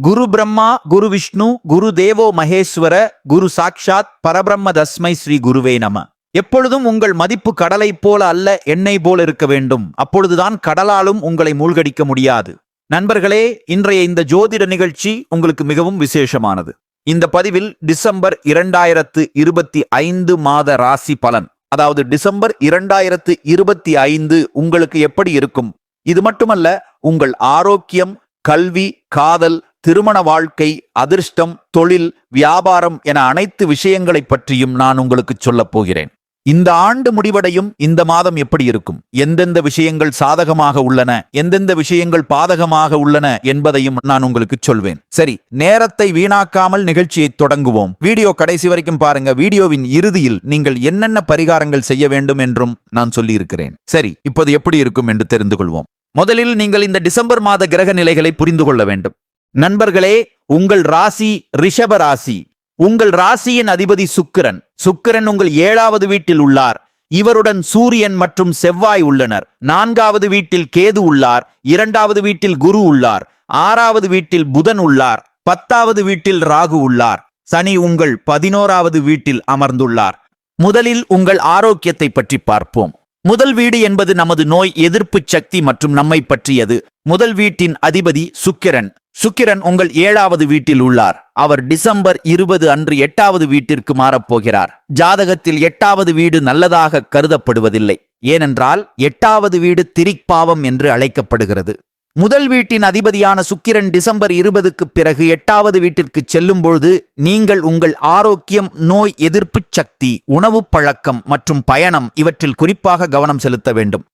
குரு பிரம்மா குரு விஷ்ணு குரு தேவோ மகேஸ்வர குரு சாக்ஷாத் பரபிரம்ம தஸ்மை ஸ்ரீ குருவே நம. எப்பொழுதும் உங்கள் மதிப்பு கடலை போல அல்ல எண்ணெய் போல இருக்க வேண்டும். அப்பொழுதுதான் கடலாலும் உங்களை மூழ்கடிக்க முடியாது. நண்பர்களே இன்றைய இந்த ஜோதிட நிகழ்ச்சி உங்களுக்கு மிகவும் விசேஷமானது. இந்த பதிவில் டிசம்பர் இரண்டாயிரத்து இருபத்தி ஐந்து மாத ராசி பலன். அதாவது டிசம்பர் இரண்டாயிரத்து இருபத்தி ஐந்து உங்களுக்கு எப்படி இருக்கும்? இது மட்டுமல்ல உங்கள் ஆரோக்கியம் கல்வி காதல் திருமண வாழ்க்கை அதிர்ஷ்டம் தொழில் வியாபாரம் என அனைத்து விஷயங்களைப் பற்றியும் நான் உங்களுக்கு சொல்லப் போகிறேன். இந்த ஆண்டு முடிவடையும் இந்த மாதம் எப்படி இருக்கும்? எந்தெந்த விஷயங்கள் சாதகமாக உள்ளன? எந்தெந்த விஷயங்கள் பாதகமாக உள்ளன என்பதையும் நான் உங்களுக்கு சொல்வேன். சரி நேரத்தை வீணாக்காமல் நிகழ்ச்சியை தொடங்குவோம். வீடியோ கடைசி வரைக்கும் பாருங்க. வீடியோவின் இறுதியில் நீங்கள் என்னென்ன பரிகாரங்கள் செய்ய வேண்டும் என்றும் நான் சொல்லியிருக்கிறேன். சரி இப்போது எப்படி இருக்கும் என்று தெரிந்து கொள்வோம். முதலில் நீங்கள் இந்த டிசம்பர் மாத கிரக நிலைகளை புரிந்து கொள்ள வேண்டும். நண்பர்களே உங்கள் ராசி ரிஷப ராசி. உங்கள் ராசியின் அதிபதி சுக்கிரன். சுக்கிரன் உங்கள் ஏழாவது வீட்டில் உள்ளார். இவருடன் சூரியன் மற்றும் செவ்வாய் உள்ளனர். நான்காவது வீட்டில் கேது உள்ளார். இரண்டாவது வீட்டில் குரு உள்ளார். ஆறாவது வீட்டில் புதன் உள்ளார். பத்தாவது வீட்டில் ராகு உள்ளார். சனி உங்கள் பதினோராவது வீட்டில் அமர்ந்துள்ளார். முதலில் உங்கள் ஆரோக்கியத்தை பற்றி பார்ப்போம். முதல் வீடு என்பது நமது நோய் எதிர்ப்பு சக்தி மற்றும் நம்மை பற்றியது. முதல் வீட்டின் அதிபதி சுக்கிரன். சுக்கிரன் உங்கள் ஏழாவது வீட்டில் உள்ளார். அவர் டிசம்பர் இருபது அன்று எட்டாவது வீட்டிற்கு மாறப்போகிறார். ஜாதகத்தில் எட்டாவது வீடு நல்லதாக கருதப்படுவதில்லை. ஏனென்றால் எட்டாவது வீடு திரிக்பாவம் என்று அழைக்கப்படுகிறது. முதல் வீட்டின் அதிபதியான சுக்கிரன் டிசம்பர் இருபதுக்கு பிறகு எட்டாவது வீட்டிற்கு செல்லும் பொழுது நீங்கள் உங்கள் ஆரோக்கியம் நோய் எதிர்ப்பு சக்தி உணவு பழக்கம் மற்றும் பயணம் இவற்றில் குறிப்பாக கவனம் செலுத்த வேண்டும்.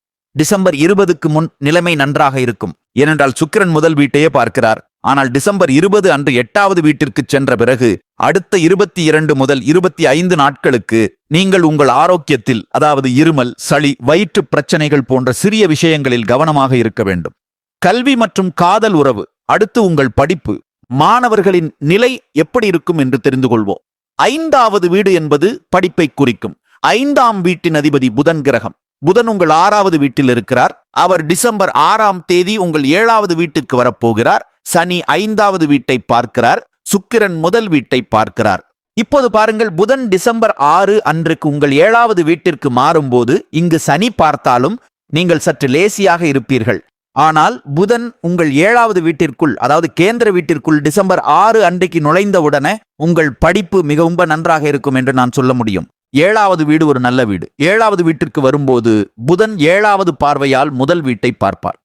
டிசம்பர் இருபதுக்கு முன் நிலைமை நன்றாக இருக்கும். ஏனென்றால் சுக்கிரன் முதல் வீட்டையே பார்க்கிறார். ஆனால் டிசம்பர் இருபது அன்று எட்டாவது வீட்டிற்கு சென்ற பிறகு அடுத்த இருபத்தி இரண்டு முதல் இருபத்தி ஐந்து நாட்களுக்கு நீங்கள் உங்கள் ஆரோக்கியத்தில் அதாவது இருமல் சளி வயிற்று பிரச்சனைகள் போன்ற சிறிய விஷயங்களில் கவனமாக இருக்க வேண்டும். கல்வி மற்றும் காதல் உறவு அடுத்து உங்கள் படிப்பு மாணவர்களின் நிலை எப்படி இருக்கும் என்று தெரிந்து கொள்வோம். ஐந்தாவது வீடு என்பது படிப்பை குறிக்கும். ஐந்தாம் வீட்டின் அதிபதி புதன் கிரகம். புதன் உங்கள் ஆறாவது வீட்டில் இருக்கிறார். அவர் டிசம்பர் ஆறாம் தேதி உங்கள் ஏழாவது வீட்டிற்கு வரப்போகிறார். சனி ஐந்தாவது வீட்டை பார்க்கிறார். சுக்கிரன் முதல் வீட்டை பார்க்கிறார். இப்போது பாருங்கள் புதன் டிசம்பர் ஆறு அன்றைக்கு உங்கள் ஏழாவது வீட்டிற்கு மாறும்போது இங்கு சனி பார்த்தாலும் நீங்கள் சற்று லேசியாக இருப்பீர்கள். ஆனால் புதன் உங்கள் ஏழாவது வீட்டிற்குள் அதாவது கேந்திர வீட்டிற்குள் டிசம்பர் ஆறு அன்றைக்கு நுழைந்தவுடனே உங்கள் படிப்பு மிகவும் நன்றாக இருக்கும் என்று நான் சொல்ல முடியும். ஏழாவது வீடு ஒரு நல்ல வீடு. ஏழாவது வீட்டிற்கு வரும்போது புதன் ஏழாவது பார்வையால் முதல் வீட்டை பார்ப்பார்.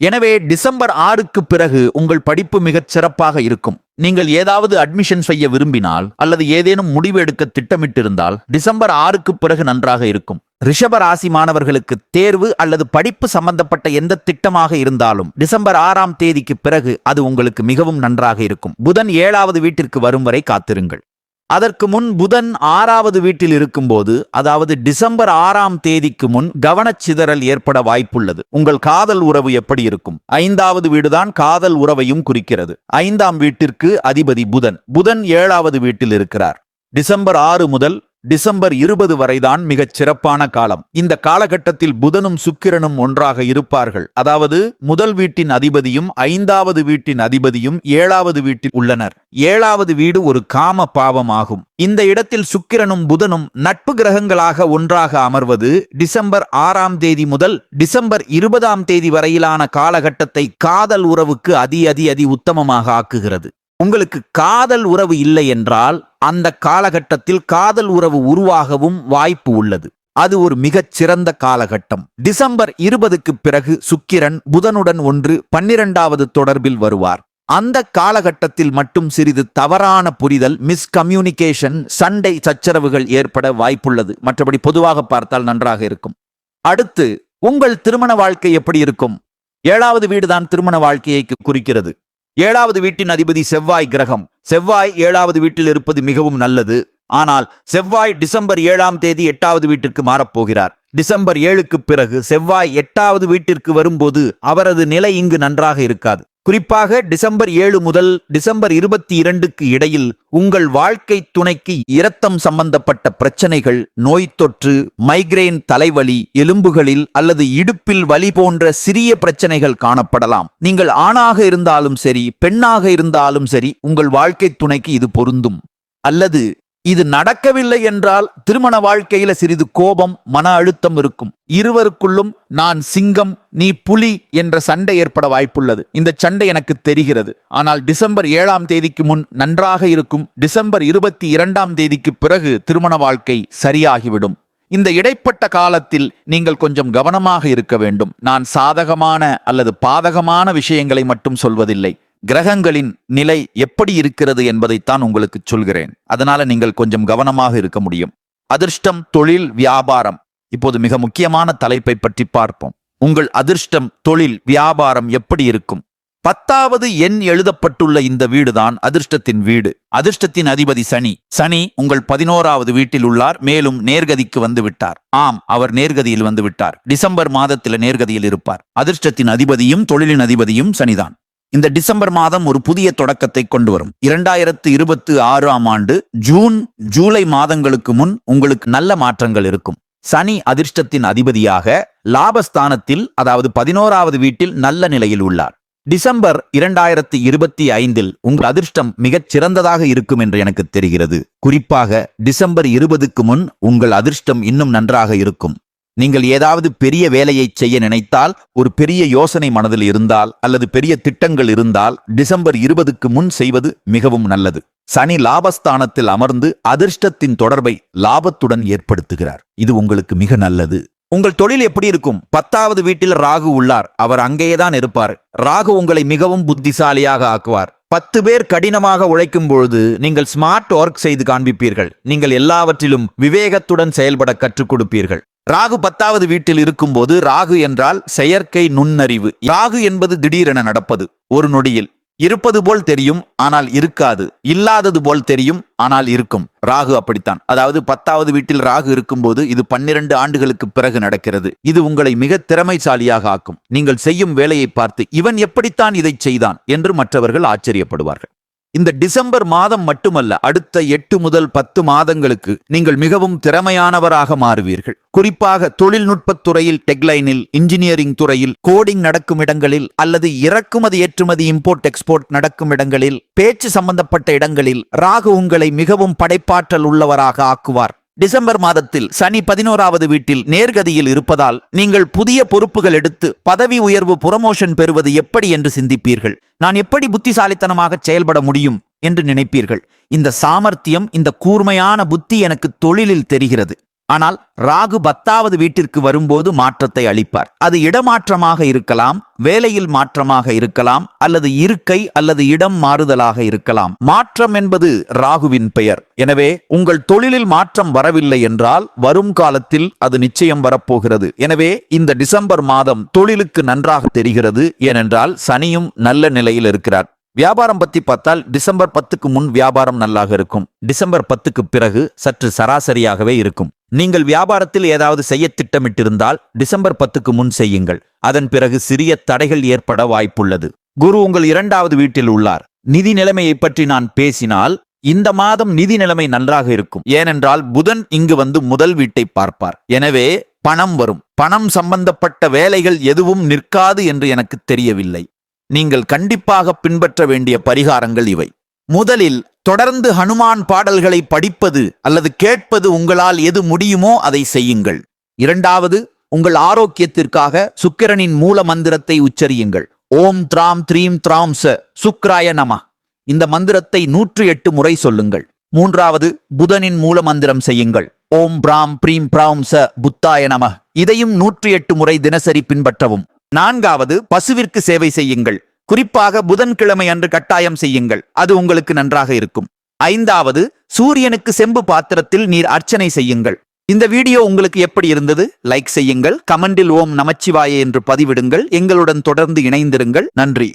எனவே டிசம்பர் ஆறுக்கு பிறகு உங்கள் படிப்பு மிகச் சிறப்பாக இருக்கும். நீங்கள் ஏதாவது அட்மிஷன் செய்ய விரும்பினால் அல்லது ஏதேனும் முடிவு எடுக்க திட்டமிட்டிருந்தால் டிசம்பர் ஆறுக்கு பிறகு நன்றாக இருக்கும். ரிஷப ராசி மாணவர்களுக்கு தேர்வு அல்லது படிப்பு சம்பந்தப்பட்ட எந்த திட்டமாக இருந்தாலும் டிசம்பர் ஆறாம் தேதிக்கு பிறகு அது உங்களுக்கு மிகவும் நன்றாக இருக்கும். புதன் ஏழாவது வீட்டிற்கு வரும் வரை காத்திருங்கள். அதற்கு முன் புதன் ஆறாவது வீட்டில் இருக்கும்போது அதாவது டிசம்பர் ஆறாம் தேதிக்கு முன் கவனச்சிதறல் ஏற்பட வாய்ப்புள்ளது. உங்கள் காதல் உறவு எப்படி இருக்கும்? ஐந்தாவது வீடுதான் காதல் உறவையும் குறிக்கிறது. ஐந்தாம் வீட்டிற்கு அதிபதி புதன். புதன் ஏழாவது வீட்டில் இருக்கிறார். டிசம்பர் ஆறு முதல் டிசம்பர் இருபது வரைதான் மிகச் சிறப்பான காலம். இந்த காலகட்டத்தில் புதனும் சுக்கிரனும் ஒன்றாக இருப்பார்கள். அதாவது முதல் வீட்டின் அதிபதியும் ஐந்தாவது வீட்டின் அதிபதியும் ஏழாவது வீட்டில் உள்ளனர். ஏழாவது வீடு ஒரு காம பாவமாகும். இந்த இடத்தில் சுக்கிரனும் புதனும் நட்பு கிரகங்களாக ஒன்றாக அமர்வது டிசம்பர் ஆறாம் தேதி முதல் டிசம்பர் இருபதாம் தேதி வரையிலான காலகட்டத்தை காதல் உறவுக்கு அதி அதி அதி உத்தமமாக ஆக்குகிறது. உங்களுக்கு காதல் உறவு இல்லை என்றால் அந்த காலகட்டத்தில் காதல் உறவு உருவாகவும் வாய்ப்பு உள்ளது. அது ஒரு மிகச் சிறந்த காலகட்டம். டிசம்பர் இருபதுக்கு பிறகு சுக்கிரன் புதனுடன் ஒன்று பன்னிரண்டாவது தொடர்பில் வருவார். அந்த காலகட்டத்தில் மட்டும் சிறிது தவறான புரிதல் மிஸ்கம்யூனிகேஷன் சண்டை சச்சரவுகள் ஏற்பட வாய்ப்புள்ளது. மற்றபடி பொதுவாக பார்த்தால் நன்றாக இருக்கும். அடுத்து உங்கள் திருமண வாழ்க்கை எப்படி இருக்கும்? ஏழாவது வீடுதான் திருமண வாழ்க்கையை குறிக்கிறது. ஏழாவது வீட்டின் அதிபதி செவ்வாய் கிரகம். செவ்வாய் ஏழாவது வீட்டில் இருப்பது மிகவும் நல்லது. ஆனால் செவ்வாய் டிசம்பர் ஏழாம் தேதி எட்டாவது வீட்டிற்கு மாறப்போகிறார். டிசம்பர் ஏழுக்கு பிறகு செவ்வாய் எட்டாவது வீட்டிற்கு வரும்போது அவரது நிலை இங்கு நன்றாக இருக்காது. குறிப்பாக டிசம்பர் ஏழு முதல் டிசம்பர் இருபத்தி இரண்டுக்கு இடையில் உங்கள் வாழ்க்கை துணைக்கு இரத்தம் சம்பந்தப்பட்ட பிரச்சனைகள் நோய் தொற்று மைக்ரேன் தலைவலி எலும்புகளில் அல்லது இடுப்பில் வலி போன்ற சிறிய பிரச்சனைகள் காணப்படலாம். நீங்கள் ஆணாக இருந்தாலும் சரி பெண்ணாக இருந்தாலும் சரி உங்கள் வாழ்க்கை துணைக்கு இது பொருந்தும். அல்லது இது நடக்கவில்லை என்றால் திருமண வாழ்க்கையில சிறிது கோபம் மன அழுத்தம் இருக்கும். இருவருக்குள்ளும் நான் சிங்கம் நீ புலி என்ற சண்டை ஏற்பட வாய்ப்புள்ளது. இந்த சண்டை எனக்கு தெரிகிறது. ஆனால் டிசம்பர் ஏழாம் தேதிக்கு முன் நன்றாக இருக்கும். டிசம்பர் இருபத்தி இரண்டாம் தேதிக்கு பிறகு திருமண வாழ்க்கை சரியாகிவிடும். இந்த இடைப்பட்ட காலத்தில் நீங்கள் கொஞ்சம் கவனமாக இருக்க வேண்டும். நான் சாதகமான அல்லது பாதகமான விஷயங்களை மட்டும் சொல்வதில்லை. கிரகங்களின் நிலை எப்படி இருக்கிறது என்பதைத்தான் உங்களுக்கு சொல்கிறேன். அதனால நீங்கள் கொஞ்சம் கவனமாக இருக்க முடியும். அதிர்ஷ்டம் தொழில் வியாபாரம். இப்போது மிக முக்கியமான தலைப்பை பற்றி பார்ப்போம். உங்கள் அதிர்ஷ்டம் தொழில் வியாபாரம் எப்படி இருக்கும்? பத்தாவது எண் எழுதப்பட்டுள்ள இந்த வீடுதான் அதிர்ஷ்டத்தின் வீடு. அதிர்ஷ்டத்தின் அதிபதி சனி. சனி உங்கள் பதினோராவது வீட்டில் உள்ளார் மேலும் நேர்கதிக்கு வந்து விட்டார். ஆம் அவர் நேர்கதியில் வந்து விட்டார். டிசம்பர் மாதத்தில் நேர்கதியில் இருப்பார். அதிர்ஷ்டத்தின் அதிபதியும் தொழிலின் அதிபதியும் சனிதான். இந்த டிசம்பர் மாதம் ஒரு புதிய தொடக்கத்தை கொண்டு வரும் இரண்டாயிரத்து இருபத்தி ஆறாம் ஆண்டு ஜூன் ஜூலை மாதங்களுக்கு முன் உங்களுக்கு நல்ல மாற்றங்கள் இருக்கும். சனி அதிர்ஷ்டத்தின் அதிபதியாக லாபஸ்தானத்தில் அதாவது பதினோராவது வீட்டில் நல்ல நிலையில் உள்ளார். டிசம்பர் இரண்டாயிரத்தி இருபத்தி ஐந்தில் உங்கள் அதிர்ஷ்டம் மிகச் சிறந்ததாக இருக்கும் என்று எனக்கு தெரிகிறது. குறிப்பாக டிசம்பர் இருபதுக்கு முன் உங்கள் அதிர்ஷ்டம் இன்னும் நன்றாக இருக்கும். நீங்கள் ஏதாவது பெரிய வேலையை செய்ய நினைத்தால் ஒரு பெரிய யோசனை மனதில் இருந்தால் அல்லது பெரிய திட்டங்கள் இருந்தால் டிசம்பர் இருபதுக்கு முன் செய்வது மிகவும் நல்லது. சனி லாபஸ்தானத்தில் அமர்ந்து அதிர்ஷ்டத்தின் தொடர்பை லாபத்துடன் ஏற்படுத்துகிறார். இது உங்களுக்கு மிக நல்லது. உங்கள் தொழில் எப்படி இருக்கும்? பத்தாவது வீட்டில் ராகு உள்ளார். அவர் அங்கேயேதான் இருப்பார். ராகு உங்களை மிகவும் புத்திசாலியாக ஆக்குவார். பத்து பேர் கடினமாக உழைக்கும் பொழுது நீங்கள் ஸ்மார்ட் ஒர்க் செய்து காண்பிப்பீர்கள். நீங்கள் எல்லாவற்றிலும் விவேகத்துடன் செயல்பட கற்றுக் கொடுப்பீர்கள். ராகு பத்தாவது வீட்டில் இருக்கும்போது ராகு என்றால் செயற்கை நுண்ணறிவு. ராகு என்பது திடீரென நடப்பது. ஒரு நொடியில். இருப்பது போல் தெரியும் ஆனால் இருக்காது. இல்லாதது போல் தெரியும் ஆனால் இருக்கும். ராகு அப்படித்தான். அதாவது பத்தாவது வீட்டில் ராகு இருக்கும்போது இது பன்னிரண்டு ஆண்டுகளுக்கு பிறகு நடக்கிறது. இது உங்களை மிக திறமைசாலியாக ஆக்கும். நீங்கள் செய்யும் வேலையை பார்த்து இவன் எப்படித்தான் இதை செய்தான்? என்று மற்றவர்கள் ஆச்சரியப்படுவார்கள். இந்த டிசம்பர் மாதம் மட்டுமல்ல அடுத்த எட்டு முதல் பத்து மாதங்களுக்கு நீங்கள் மிகவும் திறமையானவராக மாறுவீர்கள். குறிப்பாக தொழில்நுட்பத் துறையில் டெக்லைனில் இன்ஜினியரிங் துறையில் கோடிங் நடக்கும் இடங்களில் அல்லது இறக்குமதி ஏற்றுமதி இம்போர்ட் எக்ஸ்போர்ட் நடக்கும் இடங்களில் பேச்சு சம்பந்தப்பட்ட இடங்களில் ராகு உங்களை மிகவும் படைப்பாற்றல் உள்ளவராக ஆக்குவார். டிசம்பர் மாதத்தில் சனி பதினோராவது வீட்டில் நேர்கதியில் இருப்பதால் நீங்கள் புதிய பொறுப்புகள் எடுத்து பதவி உயர்வு புரமோஷன் பெறுவது எப்படி என்று சிந்திப்பீர்கள்? நான் எப்படி புத்திசாலித்தனமாக செயல்பட முடியும் என்று நினைப்பீர்கள்? இந்த சாமர்த்தியம் இந்த கூர்மையான புத்தி எனக்கு தொழிலில் தெரிகிறது. ஆனால் ராகு பத்தாவது வீட்டிற்கு வரும்போது மாற்றத்தை அளிப்பார். அது இடமாற்றமாக இருக்கலாம் வேலையில் மாற்றமாக இருக்கலாம் அல்லது இருக்கை அல்லது இடம் மாறுதலாக இருக்கலாம். மாற்றம் என்பது ராகுவின் பெயர். எனவே உங்கள் தொழிலில் மாற்றம் வரவில்லை என்றால் வரும் காலத்தில் அது நிச்சயம் வரப்போகிறது. எனவே இந்த டிசம்பர் மாதம் தொழிலுக்கு நன்றாக தெரிகிறது. ஏனென்றால் சனியும் நல்ல நிலையில் இருக்கிறார். வியாபாரம் பத்தி பார்த்தால் டிசம்பர் பத்துக்கு முன் வியாபாரம் நல்லாக இருக்கும். டிசம்பர் பத்துக்கு பிறகு சற்று சராசரியாகவே இருக்கும். நீங்கள் வியாபாரத்தில் ஏதாவது செய்ய திட்டமிட்டிருந்தால் டிசம்பர் பத்துக்கு முன் செய்யுங்கள். அதன் பிறகு சிறிய தடைகள் ஏற்பட வாய்ப்புள்ளது. குரு உங்கள் இரண்டாவது வீட்டில் உள்ளார். நிதி நிலைமையை பற்றி நான் பேசினால் இந்த மாதம் நிதி நிலைமை நன்றாக இருக்கும். ஏனென்றால் புதன் இங்கு வந்து முதல் வீட்டை பார்ப்பார். எனவே பணம் வரும். பணம் சம்பந்தப்பட்ட வேலைகள் எதுவும் நிற்காது என்று எனக்கு தெரியவில்லை. நீங்கள் கண்டிப்பாக பின்பற்ற வேண்டிய பரிகாரங்கள் இவை. முதலில் தொடர்ந்து ஹனுமான் பாடல்களை படிப்பது அல்லது கேட்பது உங்களால் எது முடியுமோ அதை செய்யுங்கள். இரண்டாவது உங்கள் ஆரோக்கியத்திற்காக சுக்கிரனின் மூல மந்திரத்தை உச்சரியுங்கள். ஓம் த்ராம் த்ரீம் திராம் ச சுக்ராய நம. இந்த மந்திரத்தை நூற்று எட்டு முறை சொல்லுங்கள். மூன்றாவது புதனின் மூல மந்திரம் செய்யுங்கள். ஓம் பிராம் பிரீம் பிராம் ச புத்தாய நம. இதையும் நூற்றி எட்டு முறை தினசரி பின்பற்றவும். நான்காவது பசுவிற்கு சேவை செய்யுங்கள். குறிப்பாக புதன்கிழமை அன்று கட்டாயம் செய்யுங்கள். அது உங்களுக்கு நன்றாக இருக்கும். ஐந்தாவது சூரியனுக்கு செம்பு பாத்திரத்தில் நீர் அர்ச்சனை செய்யுங்கள். இந்த வீடியோ உங்களுக்கு எப்படி இருந்தது? லைக் செய்யுங்கள். கமெண்டில் ஓம் நமச்சிவாய என்று பதிவிடுங்கள். எங்களுடன் தொடர்ந்து இணைந்திருங்கள். நன்றி.